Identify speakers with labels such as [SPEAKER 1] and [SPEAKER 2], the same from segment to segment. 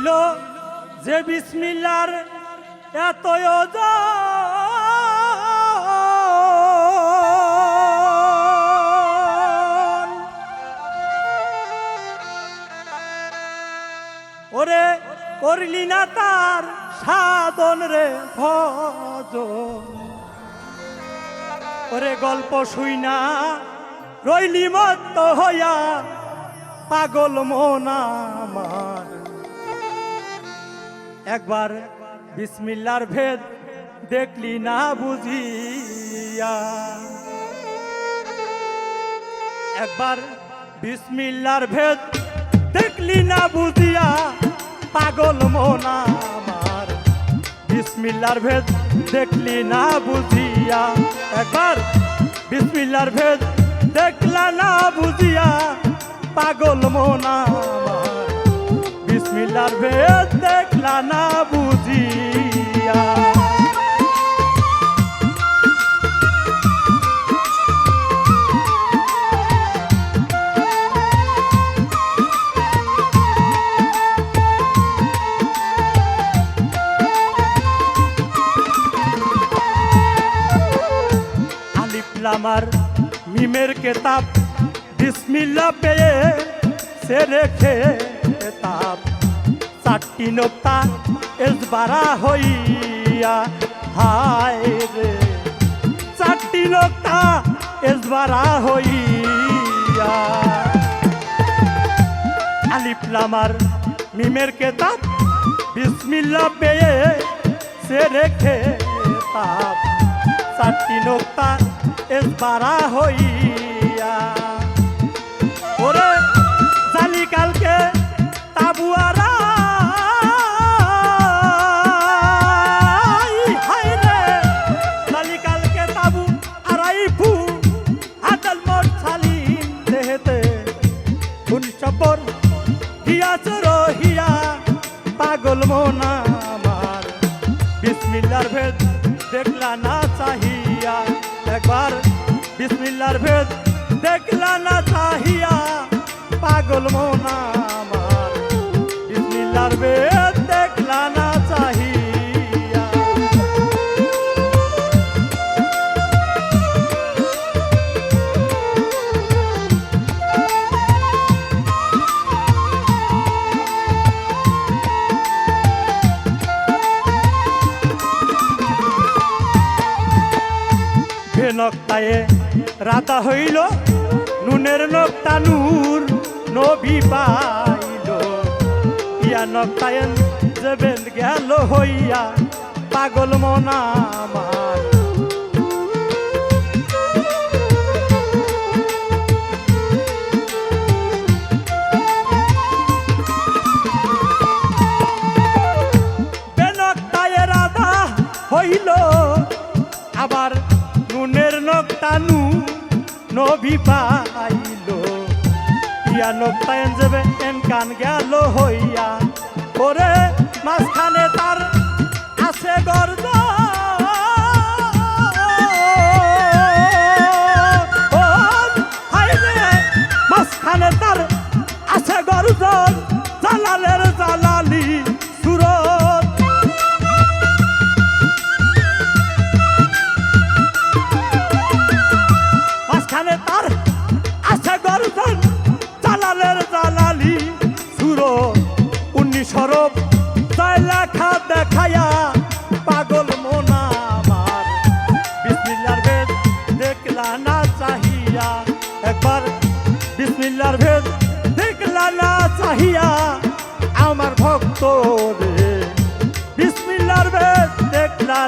[SPEAKER 1] হইল যে বিসমিল্লার এত ওরে করলি না তার সাধন রে ভজন। ওরে গল্প শুই না, রইলি মত হইয়া পাগল মন আমার। একবার বিসমিল্লার ভেদ দেখলি না বুঝিয়া। একবার বিসমিল্লার ভেদ দেখলি না বুঝিয়া। পাগল মন আমার, বিসমিল্লার ভেদ দেখলি না বুঝিয়া। একবার বিসমিল্লার ভেদ দেখলা না বুঝিয়া। পাগল মন আমার, বিসমিল্লার ভেদ দেখলা না বুঝিয়া। আলিফলামার মিমের কেতাব বিসমিল্লা পেয়ে সে রেখে কেতাব চারটি নোক্তা এসবারা হইয়া, হায় রে। চারটি নোক্তা এসবারা হইয়া। আলিফলামার মিমের কেতাব বিসমিল্লা পেয়ে সে রেখে তাপ। চারটি নোক্তা এসবারা হইয়া। উনসপর হিয়াছ রহিয়া, পাগল মোনা আমার। বিসমিল্লার ভেদ দেখলা না চাহিয়া। একবার বিসমিল্লার ভেদ দেখলা না চাহিয়া, পাগল মোনা আমার। বিসমিল্লার ভেদ নক্তায়ে রাতা হইল, নুনের নক্তা নূর নবী পাইল। ইয়া নক্তায়ন জবেন গেল হইয়া, পাগল মনা হইল, আবার নক্তানু নবী পাইল। ইয়া নক্তায়ন যাবে, এন কান গেল হইয়া। ওরে মাঝখানে তার আছে গর্দ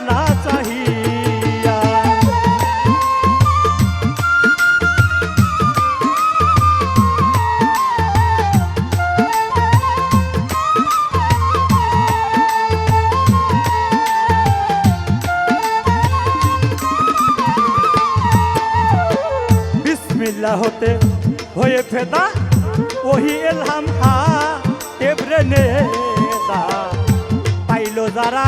[SPEAKER 1] না চাহিয়া বিসমিল্লাহ হতে হয়ে ফেদা ওহি এলহাম হা এভরে নেদা পাইল যারা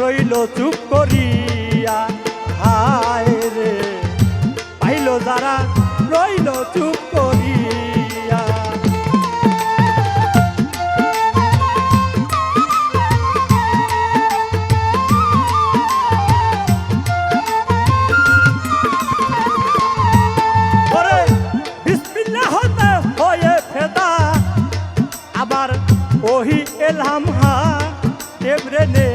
[SPEAKER 1] রইল চুপ করিয়া। হায় রে, পাইল যারা, রইল চুপ করিয়া। আবার ওহি এলহাম হা টেবরে নে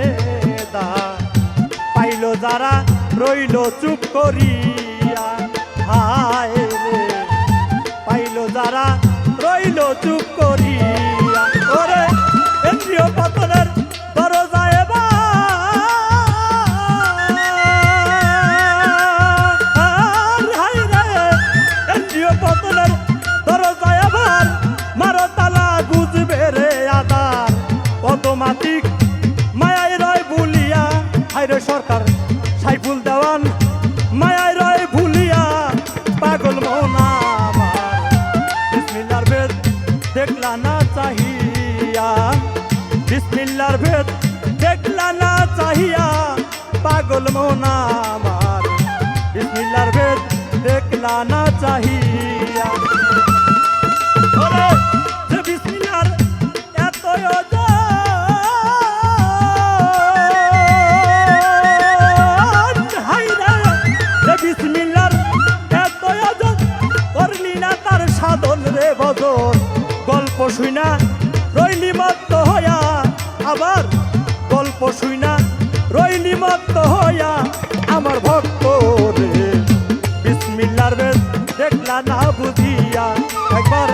[SPEAKER 1] যারা রইল চুপ করিয়া হায় রে পাইল যারা রইল চুপ করিয়া। চাহিয়া। বিসমিল্লার ভেদ দেখলা না চাহিয়া। পাগল মোনা আমার। বিসমিল্লার ভেদ দেখলা না চাহিয়া। গল্প শুইনা, রইলি মত্ত হইয়া, আবার গল্প শুইনা, রইলি মত্ত হইয়া, আমার ভক্ত রে। বিসমিল্লার বেশ দেখলা না বুঝিয়া, একবার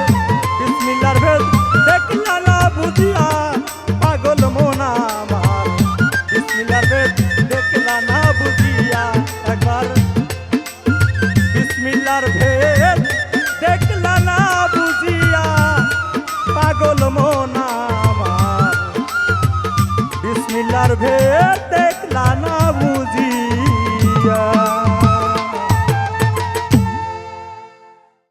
[SPEAKER 1] পাগল